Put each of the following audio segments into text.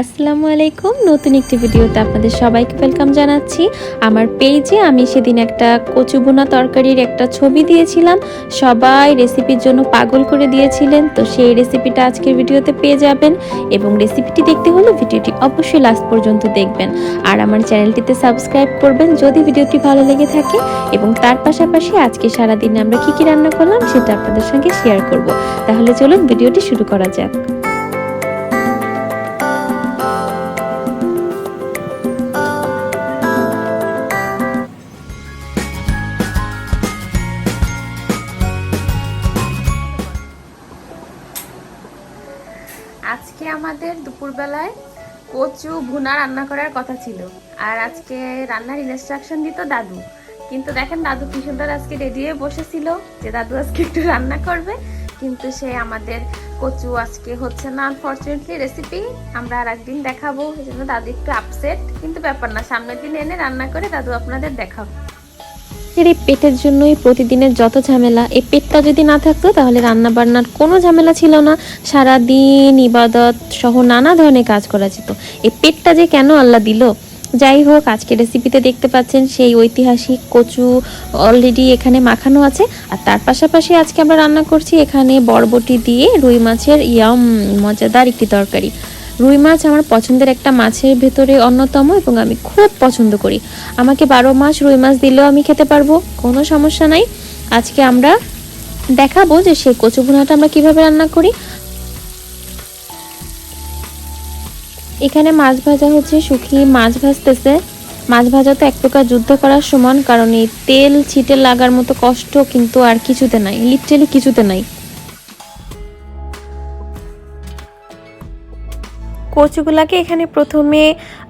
আসসালামু আলাইকুম। নতুন একটি ভিডিওতে আপনাদের সবাইকে ওয়েলকাম জানাচ্ছি। আমার পেজে আমি সেদিন একটা কচু বোনা তরকারির একটা ছবি দিয়েছিলাম। সবাই রেসিপির জন্য পাগল করে দিয়েছিলেন, তো সেই রেসিপিটা আজকের ভিডিওতে পেয়ে যাবেন এবং রেসিপিটি দেখতে হলে ভিডিওটি অবশ্যই লাস্ট পর্যন্ত দেখবেন। আর আমার চ্যানেলটিতে সাবস্ক্রাইব করবেন যদি ভিডিওটি ভালো লেগে থাকে এবং তার পাশাপাশি আজকে সারাদিনে আমরা কী কী রান্না করলাম সেটা আপনাদের সঙ্গে শেয়ার করব। তাহলে চলুন ভিডিওটি শুরু করা যাক। আজকে আমাদের দুপুরবেলায় কচু ভুনা রান্না করার কথা ছিল। আর আজকে রান্নার ইনস্ট্রাকশন দিত দাদু। কিন্তু দেখেন দাদু কি সুন্দর আজকে রেডি হয়ে বসেছিল যে দাদু আজকে একটু রান্না করবে। কিন্তু সে আমাদের কচু আজকে হচ্ছে না আনফর্চুনেটলি রেসিপি আমরা আর একদিন দেখাবো। এই জন্য দাদু একটু আপসেট কিন্তু ব্যাপার না, সামনের দিন এনে রান্না করে দাদু আপনাদের দেখাবো। এর এই পেটের জন্যই প্রতিদিনের যত ঝামেলা, এই পেটটা যদি না থাকতো তাহলে রান্না বান্নার কোনো ঝামেলা ছিল না। সারা দিন ইবাদত সহ নানা ধরনের কাজ করা যেত। এই পেটটা যে কেন আল্লাহ দিল? যাই হোক আজকে রেসিপিতে দেখতে পাচ্ছেন সেই ঐতিহাসিক কচু অলরেডি এখানে মাখানো আছে। আর তার পাশাপাশি আজকে আমরা রান্না করছি এখানে বরবটি দিয়ে রুই মাছের ইয়াম মজাদার একটি তরকারি। রুই মাছ আমার পছন্দের একটা মাছের ভেতরে অন্যতম এবং আমি খুব পছন্দ করি। আমাকে বারো মাস রুই মাছ দিলেও আমি খেতে পারব, কোনো সমস্যা নাই। আজকে আমরা দেখাবো যে সেই কচু ভুনাটা আমরা কীভাবে রান্না করি। এখানে মাছ ভাজা হচ্ছে সুখী মাছ ভাজতেছে। মাছ ভাজা তো এক প্রকার যুদ্ধ করার সমান, কারণ এই তেল ছিটে লাগার মতো কষ্ট কিন্তু আর কিছুতে নাই লিটারেলি কিছুতে নাই। কচুগুলাকে এখানে প্রথমে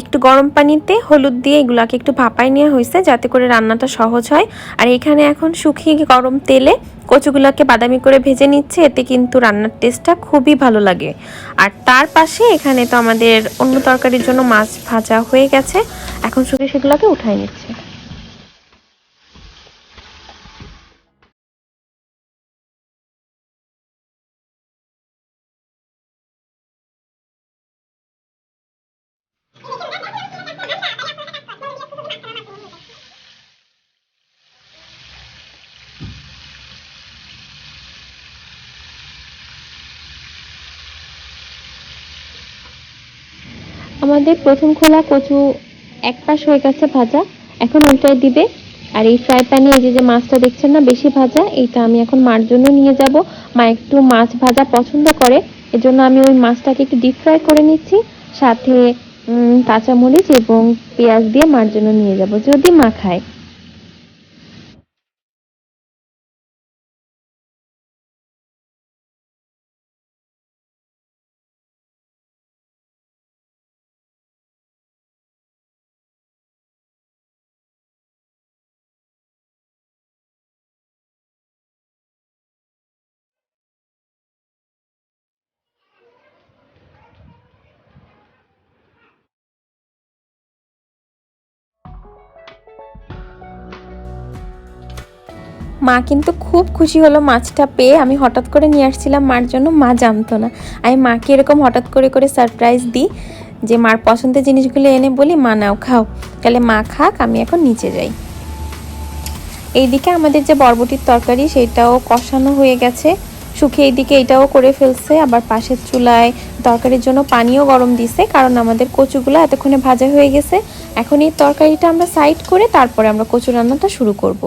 একটু গরম পানিতে, হলুদ দিয়ে এগুলাকে একটু ভাপায় নেওয়া হয়েছে যাতে করে রান্নাটা সহজ হয়। আর এখানে এখন শুকিয়ে গরম তেলে কচুগুলাকে বাদামি করে ভেজে নিচ্ছে, এতে কিন্তু রান্নার টেস্টটা খুবই ভালো লাগে। আর তার পাশে এখানে তো আমাদের অন্য তরকারির জন্য মাছ ভাজা হয়ে গেছে, এখন শুকিয়ে সেগুলোকে উঠাই নিচ্ছে। আমাদের প্রথম খোলা কচু এক পাশ হয়ে গেছে ভাজা, এখন উল্টায় দিবে। আর এই ফ্রাই প্যানে এই যে মাছটা দেখছেন না, বেশি ভাজা, এইটা আমি এখন মার জন্য নিয়ে যাব। মা একটু মাছ ভাজা পছন্দ করে, এজন্য আমি ওই মাছটাকে একটু ডিপ ফ্রাই করে নিচ্ছি। সাথে কাঁচামরিচ এবং পেঁয়াজ দিয়ে মার জন্য নিয়ে যাব, যদি মা খায়। মা কিন্তু খুব খুশি হলো মাছটা পেয়ে। আমি হঠাৎ করে নিয়ে আসছিলাম মার জন্য, মা জানতো না। আমি মাকে এরকম হঠাৎ করে করে সারপ্রাইজ দিই যে মার পছন্দের জিনিসগুলো এনে বলি, মা নাও খাও। তাহলে মা খাক, আমি এখন নিচে যাই। এইদিকে আমাদের যে বরবটির তরকারি সেটাও কষানো হয়ে গেছে। শুকিয়ে এইদিকে এটাও করে ফেলছে। আবার পাশের চুলায় তরকারির জন্য পানিও গরম দিছে, কারণ আমাদের কচুগুলো এতক্ষণে ভাজা হয়ে গেছে। এখন এই তরকারিটা আমরা সাইড করে তারপরে আমরা কচু রান্নাটা শুরু করব।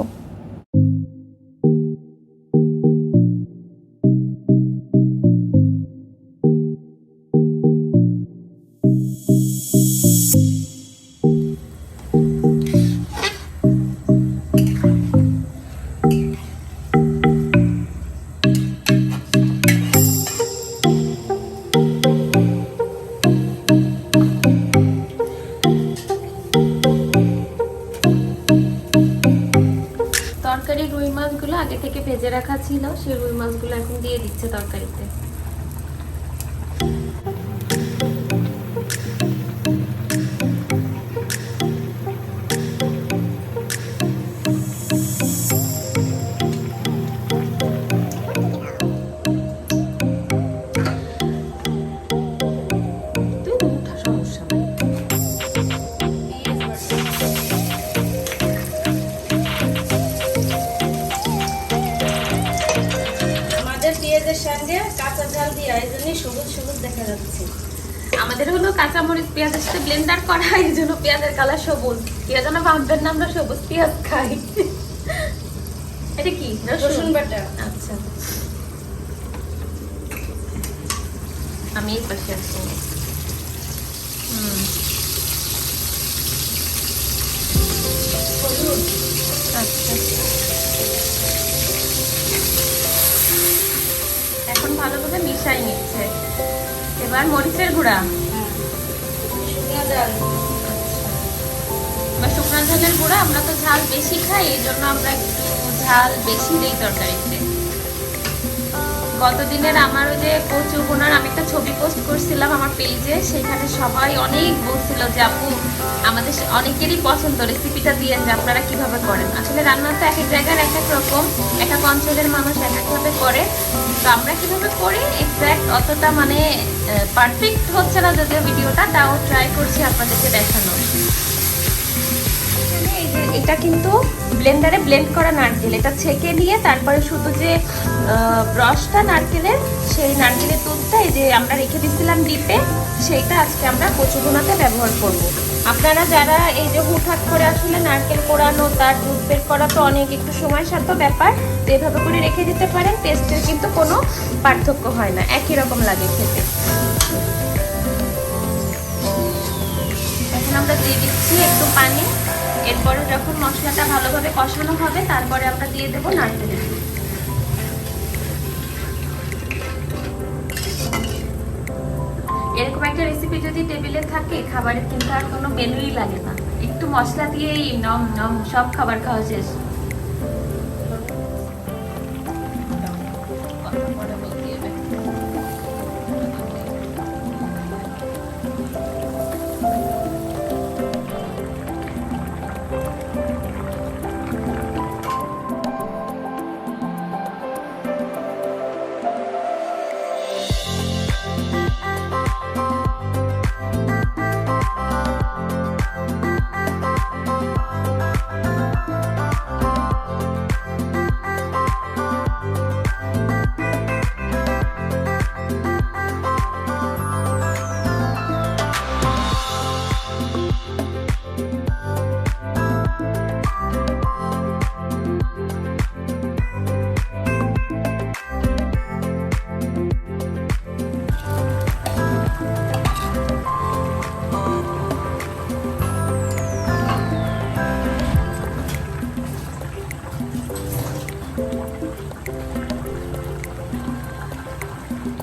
ছিল সেই রুই মাছগুলো এখন দিয়ে দিচ্ছে তরকারিতে। আমাদের হলো কাঁচামরিচ পেঁয়াজের সাথে ব্লেন্ডার করা এই জন্য পেঁয়াজের কালার সবুজ। পেঁয়াজ যেন ভাববেন না আমরা সবুজ পেঁয়াজ খাই। এটা কি? রসুন? বাটা। আচ্ছা। আমি এই পাশে হুম। আচ্ছা। এখন ভালোভাবে মিশাই নিচ্ছে। এবার মরিচের গুঁড়া। বা শুকনো ঝালের গুঁড়া, আমরা তো ঝাল বেশি খাই, এই জন্য আমরা একটু ঝাল বেশি দিই তরকারিতে। গতদিনের আমার ওই যে কচু বোনার আমি একটা ছবি পোস্ট করছিলাম আমার পেজে সেখানে সবাই অনেক বলছিল যে, আপু আমাদের অনেকেরই পছন্দ রেসিপিটা দিয়ে যে আপনারা কীভাবে করেন। আসলে রান্না তো এক এক জায়গার এক এক রকম, এক এক অঞ্চলের মানুষ এক একভাবে করে। তো আমরা কীভাবে করি? এক্স্যাক্ট অতটা মানে পারফেক্ট হচ্ছে না যদিও ভিডিওটা, তাও ট্রাই করছি আপনাদেরকে যে, এটা কিন্তু ব্লেন্ডারে ব্লেন্ড করা নারকেল। এটা ছেঁকে নিয়ে তারপরে শুধু যে রসটা নারকেলের, সেই নারকেলের দুধটা এই যে আমরা রেখে দিচ্ছিলাম ডিপে সেইটা আজকে আমরা কচুগুনাতে ব্যবহার করব। আপনারা যারা এই যে হুটহাট করে আসলে নারকেল কোড়ানো তার দুধ বের করা তো অনেক একটু সময় সাধ্য ব্যাপার, তো এভাবে করে রেখে দিতে পারেন, টেস্টের কিন্তু কোনো পার্থক্য হয় না, একই রকম লাগে খেতে। এখন আমরা দিয়ে দিচ্ছি একটু পানি, এরপরে যখন মশলাটা ভালোভাবে কষানো হবে, তারপরে আমরা দিয়ে দেবো নারকেলের এরকম একটা রেসিপি যদি টেবিলে থাকে, খাবারের কিন্তু আর কোনো মেনুই লাগে না। একটু মশলা দিয়েই নম নম সব খাবার খাওয়া শেষ।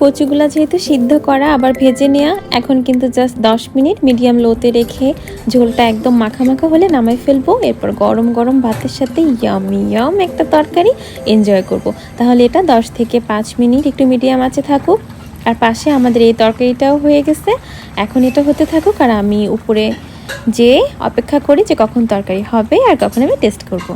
কচুগুলা যেহেতু সিদ্ধ করা, আবার ভেজে নেওয়া এখন কিন্তু জাস্ট দশ মিনিট মিডিয়াম লোতে রেখে ঝোলটা একদম মাখা মাখা হলে নামাই ফেলব এরপর গরম গরম ভাতের সাথে ইয়াম ইয়াম একটা তরকারি এনজয় করব। তাহলে এটা দশ থেকে পাঁচ মিনিট একটু মিডিয়াম আছে থাকুক আর পাশে আমাদের এই তরকারিটাও হয়ে গেছে এখন এটা হতে থাকুক আর আমি উপরে যে অপেক্ষা করি যে কখন তরকারি হবে আর কখন আমি টেস্ট করব।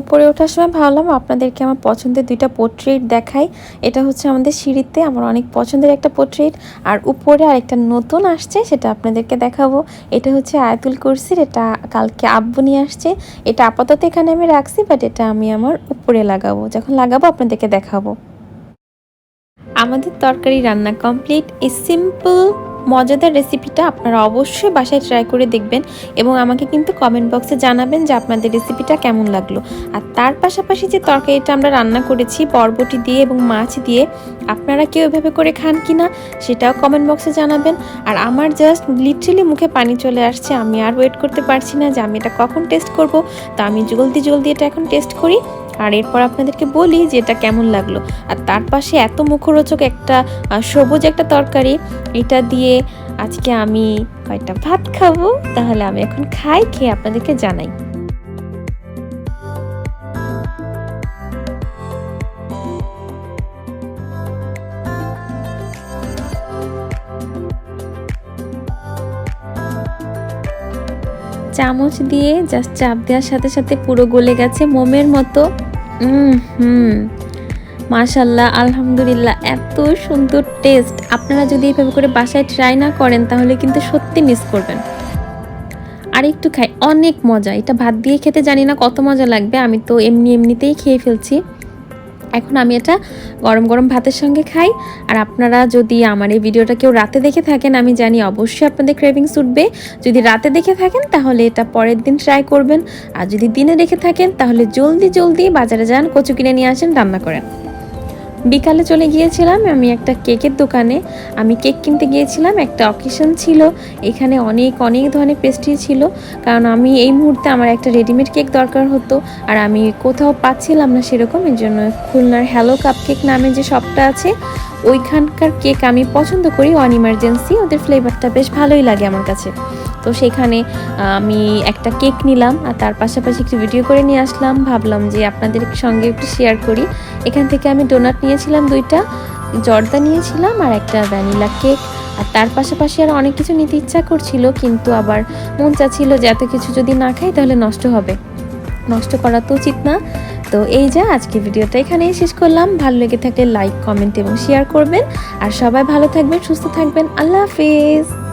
উপরে ওঠার সময় ভাবলাম আপনাদেরকে আমার পছন্দের দুইটা পোর্ট্রেট দেখাই। এটা হচ্ছে আমাদের সিঁড়িতে, আমার অনেক পছন্দের একটা পোর্ট্রেট আর উপরে আরেকটা নতুন আসছে, সেটা আপনাদেরকে দেখাবো। এটা হচ্ছে আয়াতুল কুরসির, এটা কালকে আব্বু নিয়ে আসছে। এটা আপাতত এখানে আমি রাখছি বাট এটা আমি আমার উপরে লাগাবো। যখন লাগাবো, আপনাদেরকে দেখাবো। আমাদের তরকারি রান্না কমপ্লিট এই সিম্পল মজাদার রেসিপিটা আপনারা অবশ্যই বাসায় ট্রাই করে দেখবেন এবং আমাকে কিন্তু কমেন্ট বক্সে জানাবেন যে আপনাদের রেসিপিটা কেমন লাগল। আর তার পাশাপাশি যে তরকারিটা আমরা রান্না করেছি, বরবটি দিয়ে এবং মাছ দিয়ে, আপনারা কেউ এভাবে করে খান কি না সেটাও কমেন্ট বক্সে জানাবেন। আর আমার জাস্ট লিটারেলি মুখে পানি চলে আসছে, আমি আর ওয়েট করতে পারছি না যে আমি এটা কখন টেস্ট করব। তো আমি জলদি জলদি এটা এখন টেস্ট করি। আর এরপর আপনাদেরকে বলি যে এটা কেমন লাগল। আর তার পাশে এত মুখরোচক একটা সবুজ একটা তরকারি, এটা দিয়ে আজকে আমি কয়েকটা ভাত খাব। তাহলে আমি এখন খাই, খেয়ে আপনাদেরকে জানাই। চামচ দিয়ে জাস্ট চাপ দেওয়ার সাথে সাথে পুরো গলে গেছে মোমের মতো। হুম। মাশাল্লাহ, আলহামদুলিল্লাহ, এত সুন্দর টেস্ট আপনারা যদি এভাবে করে বাসায় ট্রাই না করেন, তাহলে কিন্তু সত্যি মিস করবেন। আর একটু খাই, অনেক মজা। এটা ভাত দিয়ে খেতে জানি না কত মজা লাগবে, আমি তো এমনি এমনিতেই খেয়ে ফেলছি। এখন আমি এটা গরম গরম ভাতের সঙ্গে খাই। আর আপনারা যদি আমার এই ভিডিওটা কেউ রাতে দেখে থাকেন, আমি জানি অবশ্যই আপনাদের ক্রেভিংস উঠবে। যদি রাতে দেখে থাকেন, তাহলে এটা পরের দিন ট্রাই করবেন। আর যদি দিনে রেখে থাকেন, তাহলে জলদি জলদি বাজারে যান, কচু কিনে নিয়ে আসেন, রান্না করেন। বিকালে চলে গিয়েছিলাম আমি একটা কেকের দোকানে। আমি কেক কিনতে গিয়েছিলাম, একটা অকেশন ছিল। এখানে অনেক অনেক ধরনের পেস্ট্রি ছিল। কারণ আমি এই মুহূর্তে আমার একটা রেডিমেড কেক দরকার হতো। আর আমি কোথাও পাচ্ছিলাম না সেরকম, এর জন্য খুলনার হ্যালো কাপ কেক নামে যে শপটা আছে, ওইখানকার কেক আমি পছন্দ করি। অন ইমার্জেন্সি ওদের ফ্লেভারটা বেশ ভালোই লাগে আমার কাছে। তো সেখানে আমি একটা কেক নিলাম আর তার পাশাপাশি একটু ভিডিও করে নিয়ে আসলাম। ভাবলাম যে আপনাদের সঙ্গে একটু শেয়ার করি। এখান থেকে আমি ডোনাট নিয়েছিলাম দুইটা, জর্দা নিয়েছিলাম আর একটা ভ্যানিলা কেক আর তার পাশাপাশি আর অনেক কিছু নিতে ইচ্ছা করছিল, কিন্তু আবার মন চাচ্ছিল যে এত কিছু যদি না খাই তাহলে নষ্ট হবে। নষ্ট করা তো উচিত না। তো এই যা আজকে ভিডিওটা এখানেই শেষ করলাম। ভালো লেগে থাকলে লাইক কমেন্ট এবং শেয়ার করবেন। আর সবাই ভালো থাকবেন, সুস্থ থাকবেন। আল্লাহ হাফিজ।